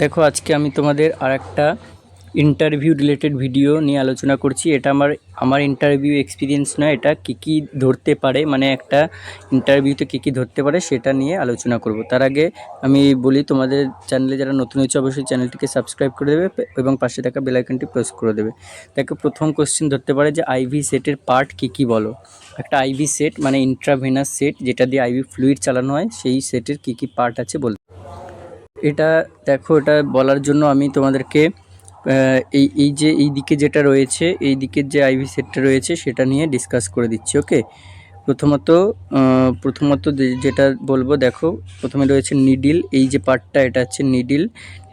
দেখো, আজকে আমি তোমাদের আর একটা ইন্টারভিউ রিলেটেড ভিডিও নিয়ে আলোচনা করছি। এটা আমার আমার ইন্টারভিউ এক্সপিরিয়েন্স নয়, এটা কী কী ধরতে পারে মানে একটা ইন্টারভিউতে কী কী ধরতে পারে সেটা নিয়ে আলোচনা করব। তার আগে আমি বলি, তোমাদের চ্যানেলে যারা নতুন হয়েছে, অবশ্যই চ্যানেলটিকে সাবস্ক্রাইব করে দেবে এবং পাশে থাকা বেল আইকনটি প্রেস করে দেবে। দেখো, প্রথম কোশ্চেন ধরতে পারে যে আইভি সেটের পার্ট কী কী বলো? একটা আইভি সেট মানে ইন্ট্রাভেনাস সেট যেটা দিয়ে আইভি ফ্লুইড চালানো হয়, সেই সেটের কী কী পার্ট আছে বল এটা দেখো, এটা বলার জন্য আমি তোমাদেরকে এই এই যে, এই দিকে যেটা রয়েছে, এই দিকের যে আইভি সেটটা রয়েছে, সেটা নিয়ে ডিসকাস করে দিচ্ছি ওকে প্রথমত প্রথমত যেটা বলব, দেখো, প্রথমে রয়েছে নিডিল এই যে পার্টটা এটা হচ্ছে নিডিল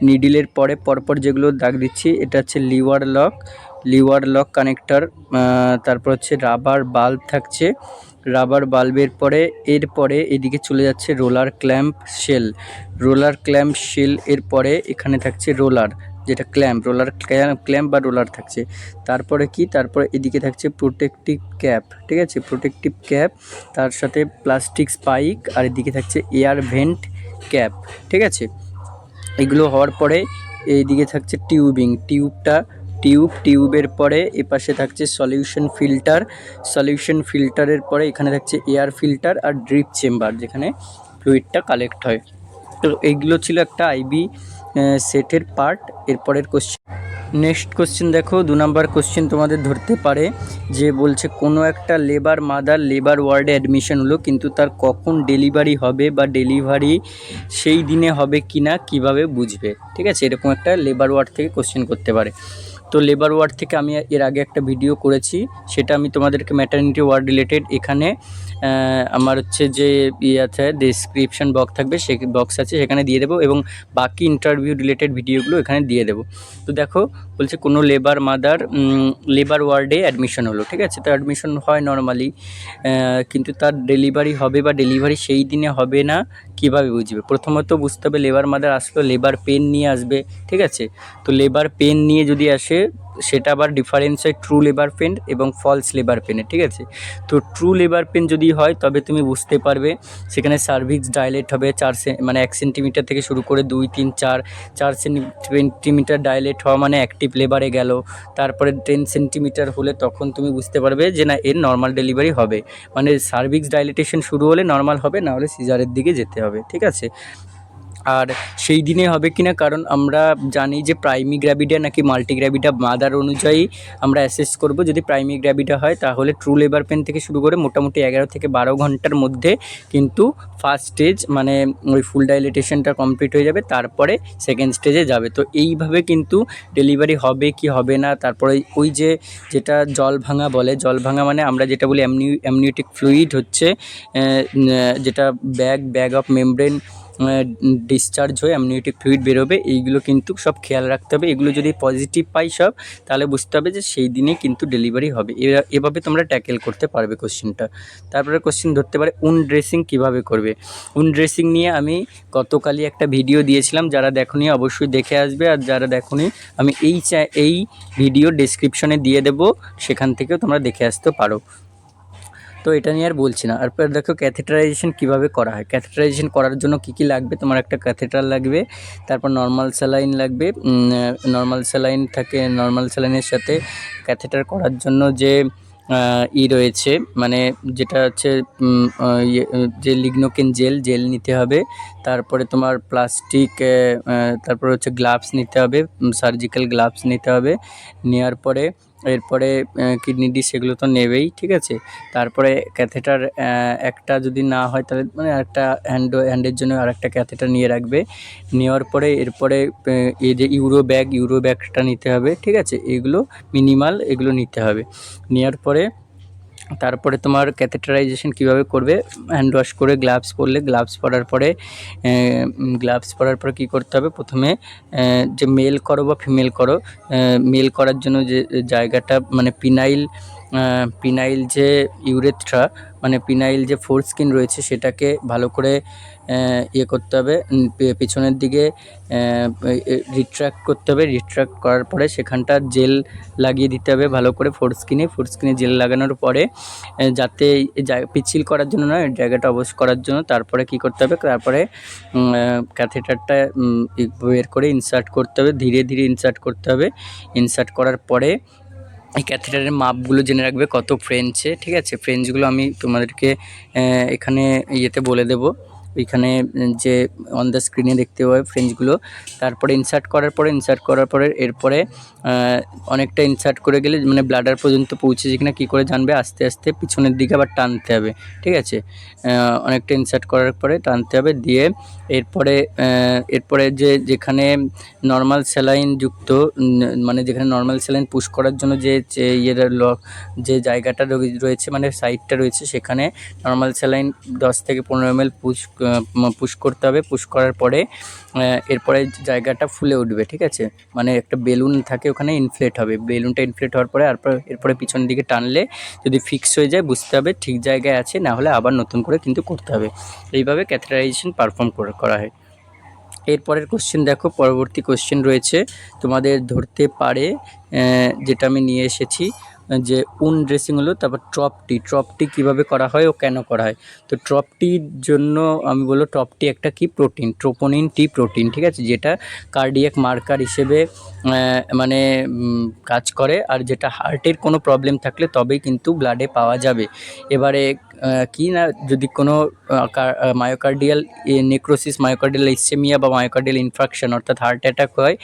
নিডিলের পরে পরপর যেগুলো দাগ দিচ্ছি, এটা হচ্ছে lever lock lever lock connector তারপর হচ্ছে রাবার বাল্ব থাকছে। রাবার বাল্বের পরে এরপরে এদিকে চলে যাচ্ছে roller clamp shell. Roller clamp shell এর পরে এখানে থাকছে রোলার, যেটা ক্ল্যাম্প, রোলার ক্ল্যাম্প বা রোলার থাকছে। তারপরে কি? তারপরে এদিকে থাকছে প্রোটেক্টিভ ক্যাপ, ঠিক আছে? প্রোটেক্টিভ ক্যাপ, তার সাথে প্লাস্টিক স্পাইক, আর এদিকে থাকছে এয়ার ভেন্ট ক্যাপ, ঠিক আছে? এগুলো হওয়ার পরে এইদিকে থাকছে টিউবিং, টিউবটা টিউব, টিউবের পরে এপাশে থাকছে সলিউশন ফিল্টার। সলিউশন ফিল্টারের পরে এখানে থাকছে এয়ার ফিল্টার আর ড্রিপ চেম্বার যেখানে ফ্লুইডটা কালেক্ট হয়। তো এইগুলো ছিল একটা আইবি সেটের পার্ট। এরপরের কোশ্চেন নেক্সট কোশ্চেন দেখো, দু নম্বর কোশ্চেন তোমাদের ধরতে পারে, যে বলছে, কোনো একটা লেবার মাদার লেবার ওয়ার্ডে অ্যাডমিশন হলো, কিন্তু তার কখন ডেলিভারি হবে বা ডেলিভারি সেই দিনে হবে কি না কীভাবে বুঝবে? ঠিক আছে? এরকম একটা লেবার ওয়ার্ড থেকে কোশ্চেন করতে পারে। তো লেবার ওয়ার্ড থেকে আমি এর আগে একটা ভিডিও করেছি, সেটা আমি তোমাদেরকে ম্যাটারনিটি ওয়ার্ড রিলেটেড এখানে আমার হচ্ছে যে ইয়ে আছে ডিসক্রিপশন বক্স থাকবে, সে বক্স আছে, সেখানে দিয়ে দেবো এবং বাকি ইন্টারভিউ রিলেটেড ভিডিওগুলো এখানে দিয়ে দেবো। তো দেখো, বলছে কোনো লেবার মাদার লেবার ওয়ার্ডে অ্যাডমিশন হলো, ঠিক আছে? তো অ্যাডমিশন হয় নর্মালি কিন্তু তার ডেলিভারি হবে বা ডেলিভারি সেই দিনে হবে না, কীভাবে বুঝবে? প্রথমত বুঝতে হবে লেবার মাদার আসলো লেবার পেন নিয়ে আসবে, ঠিক আছে? তো লেবার পেন নিয়ে যদি আসে সেটা আবার ডিফারেন্স হয় ট্রু লেবার পেন এবং ফলস লেবার পেনে ঠিক আছে? তো ট্রু লেবার পেন যদি হয়, তবে তুমি বুঝতে পারবে সেখানে সার্ভিক্স ডাইলেট হবে, চার মানে এক সেন্টিমিটার থেকে শুরু করে দুই, তিন, চার চার সেন্টিমিটার ডাইলেট হওয়া মানে অ্যাক্টিভ লেবারে গেল। তারপরে টেন সেন্টিমিটার হলে তখন তুমি বুঝতে পারবে যে না, এর নর্মাল ডেলিভারি হবে। মানে সার্ভিক্স ডাইলেটেশন শুরু হলে নর্মাল হবে না হলে সিজারের দিকে যেতে হবে, ঠিক আছে? আর সেই দিনে হবে কি না কারণ আমরা জানি যে প্রাইমি গ্র্যাভিডা নাকি মাল্টি গ্র্যাভিডা মাদার অনুযায়ী আমরা অ্যাসেস করব। যদি প্রাইমি গ্র্যাভিডা হয়, তাহলে ট্রু লেবার পেন থেকে শুরু করে মোটামুটি এগারো থেকে বারো ঘণ্টার মধ্যে কিন্তু ফার্স্ট স্টেজ মানে ওই ফুল ডাইলেটেশনটা কমপ্লিট হয়ে যাবে, তারপরে সেকেন্ড স্টেজে যাবে। তো এইভাবে কিন্তু ডেলিভারি হবে কি হবে না, তারপরে ওই যে যেটা জল ভাঙা বলে, জল ভাঙা মানে আমরা যেটা বলি অ্যামনি অ্যামনিউটিক ফ্লুইড হচ্ছে যেটা bag bag of membrane discharge হয়ে অ্যামনিওটিক ফ্লুইড বেরোবে, এইগুলো কিন্তু সব খেয়াল রাখতে হবে। এগুলো যদি পজিটিভ পাই সব, তাহলে বুঝতে হবে যে সেই দিনে কিন্তু ডেলিভারি হবে। এভাবে তোমরা ট্যাকেল করতে পারবে কোশ্চেনটা তারপরে কোশ্চেন ধরতে পারে, উন ড্রেসিং কীভাবে করবে? উন ড্রেসিং নিয়ে আমি গতকালই একটা ভিডিও দিয়েছিলাম, যারা দেখোনি অবশ্যই দেখে আসবে, আর যারা দেখোনি, আমি এই এই ভিডিও ডেসক্রিপশনে দিয়ে দেবো, সেখান থেকেও তোমরা দেখে আসতে পারো। তো এটা নিয়ে আর বলছি না। এরপর দেখো ক্যাথেটারাইজেশন কীভাবে করা হয়? ক্যাথেটারাইজেশন করার জন্য কি কি লাগবে? তোমার একটা ক্যাথেটার লাগবে তারপর নর্মাল স্যালাইন লাগবে নর্মাল স্যালাইন থাকে নর্মাল স্যালাইনের সাথে ক্যাথেটার করার জন্য যে ই রয়েছে মানে যেটা হচ্ছে ইয়ে, যে লিগনোকেন জেল জেল নিতে হবে তারপরে তোমার প্লাস্টিক তারপরে হচ্ছে গ্লাভস নিতে হবে সার্জিক্যাল গ্লাভস নিতে হবে নেওয়ার পরে এরপরে কিডনি ডিস সেগুলো তো নেবেই, ঠিক আছে? তারপরে ক্যাথেটার একটা যদি না হয় তাহলে মানে একটা হ্যান্ড হ্যান্ডের জন্য আর একটা ক্যাথেটার নিয়ে রাখবে। নেওয়ার পরে এরপরে এই যে ইউরো ব্যাগ ইউরো ব্যাগটা নিতে হবে, ঠিক আছে? এগুলো মিনিমাল এগুলো নিতে হবে। নেওয়ার পরে তারপরে তোমার ক্যাথেটারাইজেশন কীভাবে করবে? হ্যান্ড ওয়াশ করে গ্লাভস পরলে গ্লাভস পরার পরে গ্লাভস পরার পরে কী করতে হবে? প্রথমে যে মেল করো বা ফিমেল করো মেল করার জন্য যে জায়গাটা মানে পিনাইল পিনাইল যে ইউরেথ্রা মানে পিনাইল যে ফোর স্কিন রয়েছে সেটাকে ভালো করে ইয়ে করতে হবে। পেছনের দিকে রিট্র্যাক্ট করতে হবে। রিট্র্যাক্ট করার পরে সেখানটা জেল লাগিয়ে দিতে হবে ভালো করে ফোর স্কিনে ফোর স্কিনে জেল লাগানোর পরে যাতে পিচ্ছিল করার জন্য নয়, জায়গাটা অবশ করার জন্য তারপরে কি করতে হবে? তারপরে ক্যাথেটারটা বের করে ইনসার্ট করতে হবে। ধীরে ধীরে ইনসার্ট করতে হবে। ইনসার্ট করার পরে এই ক্যাথেটারের মাপগুলো জেনে রাখবে কত ফ্রেঞ্চে ঠিক আছে? ফ্রেঞ্চগুলো আমি তোমাদেরকে এখানে ইয়েতে বলে দেবো। ওইখানে যে অন দ্য স্ক্রিনে দেখতে পাবে ফ্রেঞ্চগুলো তারপরে ইনসার্ট করার পরে ইনসার্ট করার পরে, এরপরে অনেকটা ইনসার্ট করে গেলে মানে ব্লাডার পর্যন্ত পৌঁছেছে কিনা কী করে জানবে, আস্তে আস্তে পিছনের দিকে আবার টানতে হবে, ঠিক আছে? অনেকটা ইনসার্ট করার পরে টানতে হবে, দিয়ে এরপরে এরপরে যে, যেখানে নর্মাল স্যালাইন যুক্ত মানে যেখানে নর্মাল স্যালাইন পুশ করার জন্য যে ল- যে জায়গাটা রয়ে- রয়েছে মানে সাইডটা রয়েছে, সেখানে নর্মাল স্যালাইন দশ থেকে পনেরো এম পুশ পুশ করতে হবে। পুশ করার পরে এরপরে জায়গাটা ফুলে উঠবে, ঠিক আছে? মানে একটা বেলুন থাকে, ওখানে ইনফ্লেট হবে। বেলুনটা ইনফ্লেট হওয়ার পরে তারপর এরপরে পিছনের দিকে টানলে যদি ফিক্স হয়ে যায়, বুঝতে হবে ঠিক জায়গায় আছে, না হলে আবার নতুন করে কিন্তু করতে হবে। এইভাবে ক্যাথেটারাইজেশন পারফর্ম করা হয়। এরপরের কোশ্চেন দেখো, পরবর্তী কোশ্চেন রয়েছে। তোমাদের ধরতে পারে যেটা আমি নিয়ে এসেছি। যে উন ড্রেসিং হলো, তারপর ট্রপটি ট্রপটি কীভাবে করা হয় ও কেন করা হয়? তো ট্রপটির জন্য আমি বলব ট্রপটি একটা কি? প্রোটিন ট্রোপোনিন টি প্রোটিন ঠিক আছে? যেটা কার্ডিয়াক মার্কার হিসেবে মানে কাজ করে। আর যেটা হার্টের কোনো প্রবলেম থাকলে তবেই কিন্তু ব্লাডে পাওয়া যাবে। এবারে কি না, যদি কোনো মায়োকার্ডিয়াল নেক্রোসিস মায়োকার্ডিয়াল ইসেমিয়া বা মায়োকার্ডিয়াল ইনফ্রাকশন অর্থাৎ হার্ট অ্যাটাক হয়,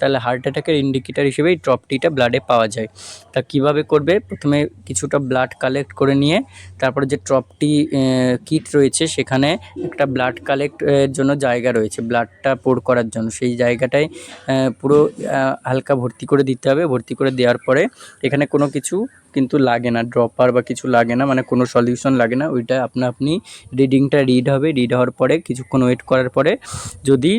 তাহলে হার্ট অ্যাটাকের ইন্ডিকেটার হিসেবে এই ট্রপটিটা ব্লাডে পাওয়া যায়। তা কীভাবে করবে? প্রথমে কিছুটা ব্লাড কালেক্ট করে নিয়ে, তারপরে যে ট্রপটি কিট রয়েছে, সেখানে একটা ব্লাড কালেক্ট জন্য জায়গা রয়েছে ব্লাডটা পোর করার জন্য। সেই জায়গাটায় পুরো হালকা ভর্তি করে দিতে হবে। ভর্তি করে দেওয়ার পরে, এখানে কোনো কিছু কিন্তু লাগে না ড্রপার বা কিছু লাগে না মানে কোনো সলিউশন লাগে না, ওইটা আপনা আপনি রিডিংটা রিড হবে রিড হওয়ার পরে, কিছুক্ষণ ওয়েট করার পরে যদি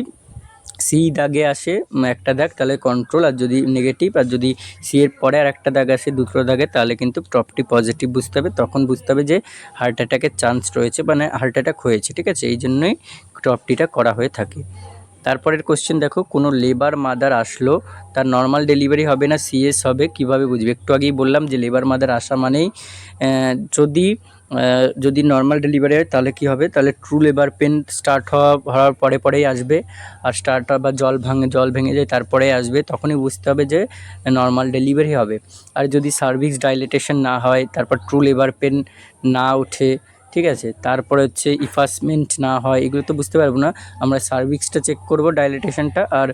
সি দাগে আসে একটা দাগ, তাহলে কন্ট্রোল আর যদি নেগেটিভ আর যদি সি এর পরে আর একটা দাগ আসে, দুটো দাগে, তাহলে কিন্তু টপটি পজিটিভ বুঝতে হবে। তখন বুঝতে হবে যে হার্ট অ্যাটাকের চান্স রয়েছে মানে হার্ট অ্যাটাক হয়েছে, ঠিক আছে? এই জন্যই টপটিটা করা হয়ে থাকে। তারপরের কোশ্চেন দেখো, কোনো লেবার মাদার আসলো, তার নর্মাল ডেলিভারি হবে না সিএস হবে, কীভাবে বুঝবে? একটু আগেই বললাম যে লেবার মাদার আসা মানেই যদি যদি নর্মাল ডেলিভারি হয়, তাহলে কি হবে? তাহলে ট্রু লেবার পেন স্টার্ট হওয়া, হওয়ার পরে পরেই আসবে, আর স্টার্ট বা জল ভাঙে, জল ভেঙে যায়, তারপরে আসবে, তখনই বুঝতে হবে যে নর্মাল ডেলিভারি হবে। আর যদি সার্ভিক্স ডাইলেটেশন না হয়, তারপর ট্রু লেবার পেন না ওঠে ঠিক আছে? তারপরে হচ্ছে ইফাসমেন্ট না হয়, এগুলো তো বুঝতে পারব না। আমরা সার্ভিক্সটা চেক করব ডাইলেটেশনটা আর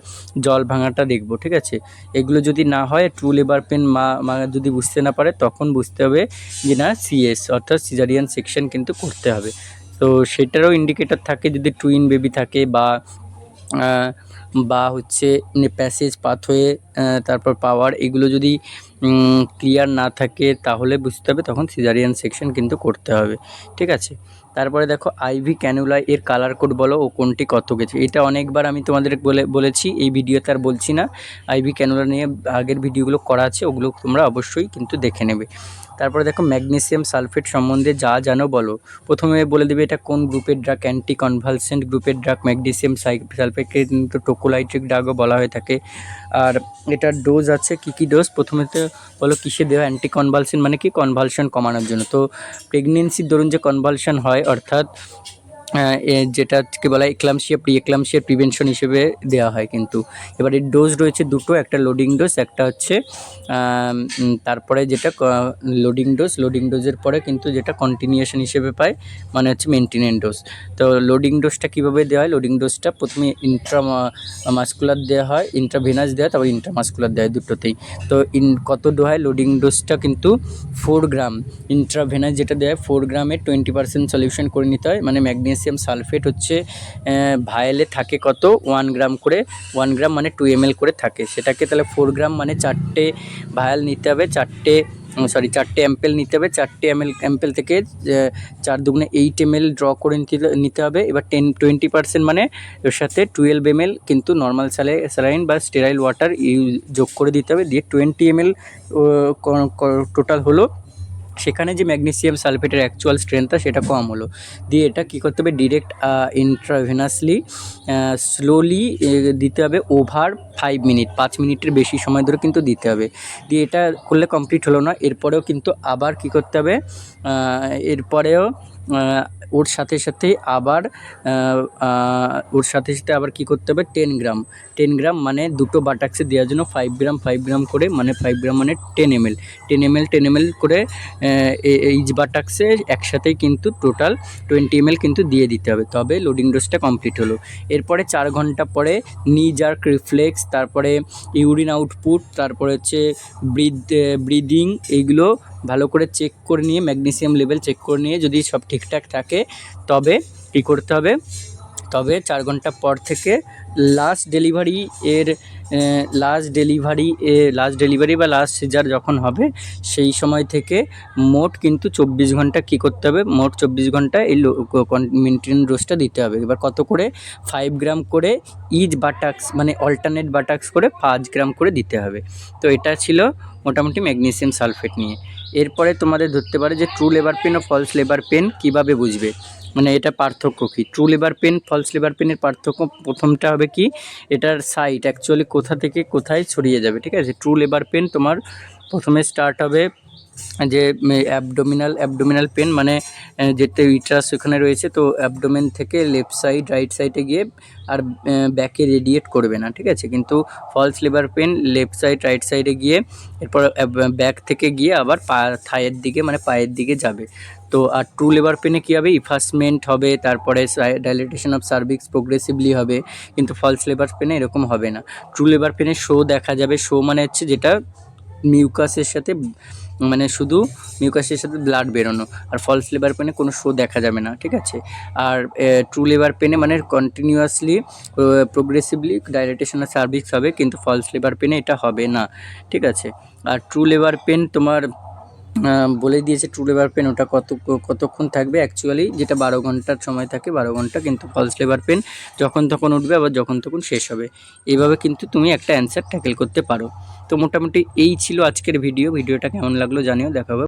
জল ভাঙাটা দেখব, ঠিক আছে? এগুলো যদি না হয় ট্রু লেবার পেন মা মা যদি বুঝতে না পারে, তখন বুঝতে হবে যে না সিএস অর্থাৎ সিজারিয়ান সেকশন কিন্তু করতে হবে। তো সেটারও ইন্ডিকেটর থাকে, যদি টুইন বেবি থাকে বা বা হচ্ছে প্যাসেজ পাথওয়ে তারপর পাওয়ার এগুলো যদি ক্লিয়ার না থাকে তাহলে বুঝতে হবে তখন সিজারিয়ান সেকশন কিন্তু করতে হবে। ঠিক আছে? তারপরে দেখো আইভি ক্যানুলা এর কালার কোড বলো ও কোনটি কত গেছে। এটা অনেকবার আমি তোমাদের বলে, বলেছি, এই ভিডিওতে আর বলছি না। আইভি ক্যানুলা নিয়ে আগের ভিডিওগুলো করা আছে, ওগুলো তোমরা অবশ্যই কিন্তু দেখে নেবে। তারপরে দেখো ম্যাগনেসিয়াম সালফেট সম্বন্ধে যা জানো বলো। প্রথমে বলে দেবে এটা কোন গ্রুপের ড্রাগ অ্যান্টি কনভালসেন্ট গ্রুপের ড্রাগ ম্যাগনেসিয়াম সালফেটকে কিন্তু টোকোলাইট্রিক ড্রাগও বলা হয়ে থাকে। আর এটার ডোজ আছে কি কি ডোজ প্রথমে তো বলো কিসে দেওয়া অ্যান্টি কনভালসেন্ট মানে কি? কনভালশন কমানোর জন্য। তো প্রেগনেন্সির দরুন যে কনভালশন হয় અર્થાત যেটা কি বলা হয় এক্লামশিয়া প্রি এক্লামশিয়ার প্রিভেনশন হিসেবে দেওয়া হয় কিন্তু। এবার এর ডোজ রয়েছে দুটো, একটা লোডিং ডোজ একটা হচ্ছে তারপরে যেটা লোডিং ডোজ লোডিং ডোজের পরে কিন্তু যেটা কন্টিনিউশন হিসেবে পায় মানে হচ্ছে মেনটেনেন্ট ডোজ তো লোডিং ডোজটা কীভাবে দেওয়া হয়? লোডিং ডোজটা প্রথমে ইন্ট্রা মাস্কুলার দেওয়া হয় ইন্ট্রাভেনাস দেওয়া হয় তারপর ইন্ট্রামাস্কুলার দেওয়া হয় দুটোতেই। তো ইন, কত দেওয়া হয় লোডিং ডোজটা কিন্তু ফোর গ্রাম ইন্ট্রাভেনাস যেটা দেওয়া হয় ফোর গ্রামের টোয়েন্টি পার্সেন্ট সলিউশন করে নিতে হয় মানে ম্যাগনেসিয়াম সালফেট হচ্ছে ভায়েলে থাকে কত? ওয়ান গ্রাম করে ওয়ান গ্রাম মানে টু এম করে থাকে। সেটাকে তাহলে ফোর গ্রাম মানে চারটে ভায়াল নিতে হবে, চারটে সরি চারটে অ্যাম্পেল নিতে হবে। চারটে এমএল অ্যাম্পেল থেকে চার দুগুণে এইট এম ড্র করে নিতে হবে। এবার টেন টোয়েন্টি পার্সেন্ট মানে এর সাথে টুয়েলভ এম কিন্তু নর্মাল স্যালাই স্যালাইন বা স্টেরাইল ওয়াটার ইউ যোগ করে দিতে হবে। দিয়ে টোয়েন্টি এম এল টোটাল হলো সেখানে যে ম্যাগনেসিয়াম সালফেটের অ্যাকচুয়াল স্ট্রেংথটা সেটা কম হলো। দিয়ে এটা কী করতে হবে? ডিরেক্ট ইন্ট্রাভেনাসলি স্লোলি দিতে হবে ওভার ফাইভ মিনিট পাঁচ মিনিটের বেশি সময় ধরে কিন্তু দিতে হবে। দিয়ে এটা করলে কমপ্লিট হলো না, এরপরেও কিন্তু আবার কী করতে হবে? এরপরেও ওর সাথে সাথে আবার ওর সাথে সাথে আবার কী করতে হবে? টেন গ্রাম টেন গ্রাম মানে দুটো বাটাক্সে দেওয়ার জন্য ফাইভ গ্রাম ফাইভ গ্রাম করে মানে ফাইভ গ্রাম মানে ten M L ten M L ten M L করে এইচ বাটাক্সে একসাথেই কিন্তু টোটাল টোয়েন্টি এম এল কিন্তু দিয়ে দিতে হবে। তবে লোডিং ডোজটা কমপ্লিট হলো। এরপরে চার ঘণ্টা পরে নিজার্ক রিফ্লেক্স তারপরে ইউরিন আউটপুট তারপরে হচ্ছে ব্রিদ ব্রিদিং এইগুলো ভালো করে চেক করে নিয়ে ম্যাগনেসিয়াম লেভেল চেক করে নিয়ে যদি সব ঠিকঠাক থাকে, তবে কী করতে হবে? তবে চার ঘণ্টা পর থেকে লাস্ট ডেলিভারি এর লাস্ট ডেলিভারি লাস্ট ডেলিভারি বা লাস্ট সিজার যখন হবে, সেই সময় থেকে মোট কিন্তু চব্বিশ ঘণ্টা কী করতে হবে? মোট চব্বিশ ঘণ্টা এই মেনটেন ডোজটা দিতে হবে। এবার কত করে? ফাইভ গ্রাম করে ইচ বাটাক্স মানে অল্টারনেট বাটাক্স করে পাঁচ গ্রাম করে দিতে হবে। তো এটা ছিল মোটামুটি ম্যাগনেসিয়াম সালফেট নিয়ে। এরপরে তোমাদের ধরতে পারে যে ট্রু লেবার পেন ও ফলস লেবার পেন কীভাবে বুঝবে? মানে এটা পার্থক্য কী? True labour pain false labour পেনের পার্থক্য প্রথমটা হবে কি? এটার সাইট অ্যাকচুয়ালি কোথা থেকে কোথায় ছড়িয়ে যাবে, ঠিক আছে? ট্রু লেবার পেন তোমার প্রথমে স্টার্ট হবে যে অ্যাবডোমিনাল অ্যাবডোমিনাল পেন মানে যেতে ইট্রাস ওখানে রয়েছে, তো অ্যাবডোমেন থেকে লেফট সাইড রাইট সাইডে গিয়ে আর ব্যাকে রেডিয়েট করবে না, ঠিক আছে? কিন্তু false liver pain left side right সাইডে গিয়ে, এরপর ব্যাক থেকে গিয়ে আবার পা, থায়ের দিকে মানে পায়ের দিকে যাবে। তো, আর ট্রু লেবার পেনে কী হবে? ইফাসমেন্ট হবে, তারপরে ডাইলেটেশন অফ সার্ভিক্স প্রোগ্রেসিভলি হবে, কিন্তু ফলস লেবার পেনে এরকম হবে না। ট্রু লেবার পেনে শো দেখা যাবে শো মানে হচ্ছে যেটা মিউকাসের সাথে মানে শুধু মিউকাসের সাথে ব্লাড বেরোনো, আর ফলস লেবার পেনে কোনো শো দেখা যাবে না, ঠিক আছে? আর ট্রু লেবার পেনে মানে কন্টিনিউয়াসলি প্রোগ্রেসিভলি আর সার্ভিক্স হবে, কিন্তু ফলস লেবার পেনে এটা হবে না, ঠিক আছে? আর ট্রু লেবার পেন তোমার বলে দিয়েছে ট্রু লেবার পেন ওটা কত, কতক্ষণ থাকবে? অ্যাকচুয়ালি যেটা বারো ঘণ্টার সময় থাকে, বারো ঘণ্টা কিন্তু ফলস লেবার পেন যখন তখন উঠবে, আবার যখন তখন শেষ হবে। এইভাবে কিন্তু তুমি একটা অ্যান্সার ট্যাকেল করতে পারো। তো মোটামুটি এই ছিল আজকের ভিডিও ভিডিওটা কেমন লাগল জানিও, দেখা